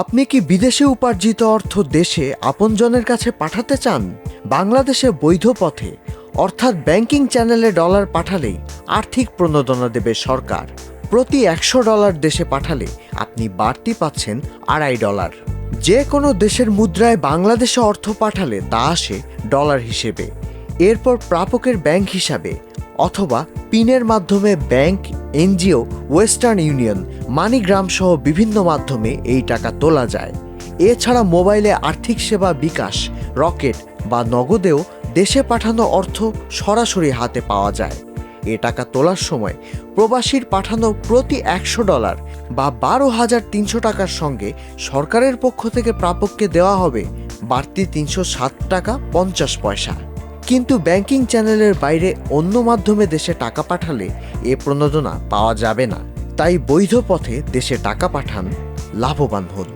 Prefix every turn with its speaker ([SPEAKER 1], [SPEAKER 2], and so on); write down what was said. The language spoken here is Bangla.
[SPEAKER 1] আপনি কি বিদেশে উপার্জিত অর্থ দেশে আপনজনের কাছে পাঠাতে চান? বাংলাদেশে বৈধ পথে, অর্থাৎ ব্যাংকিং চ্যানেলে ডলার পাঠালেই আর্থিক প্রণোদনা দেবে সরকার। প্রতি একশো ডলার দেশে পাঠালে আপনি বাড়তি পাচ্ছেন আড়াই ডলার। যে কোনো দেশের মুদ্রায় বাংলাদেশে অর্থ পাঠালে তা আসে ডলার হিসেবে। এরপর প্রাপকের ব্যাংক হিসাবে অথবা পিনের মাধ্যমে bank NGO, Western Union, MoneyGram সহ বিভিন্ন মাধ্যমে এই টাকা তোলা যায়। এছাড়া মোবাইলে আর্থিক সেবা বিকাশ, রকেট বা নগদেও দেশে পাঠানো অর্থ সরাসরি হাতে পাওয়া যায়। এ টাকা তোলার সময় প্রবাসীর পাঠানো প্রতি একশো ডলার বা বারো হাজার তিনশো টাকার সঙ্গে সরকারের পক্ষ থেকে প্রাপককে দেওয়া হবে বাড়তি তিনশো সাত টাকা পঞ্চাশ পয়সা। কিন্তু ব্যাংকিং চ্যানেলের বাইরে অন্য মাধ্যমে দেশে টাকা পাঠালে এ প্রণোদনা পাওয়া যাবে না। তাই বৈধ পথে দেশে টাকা পাঠান লাভবান হন।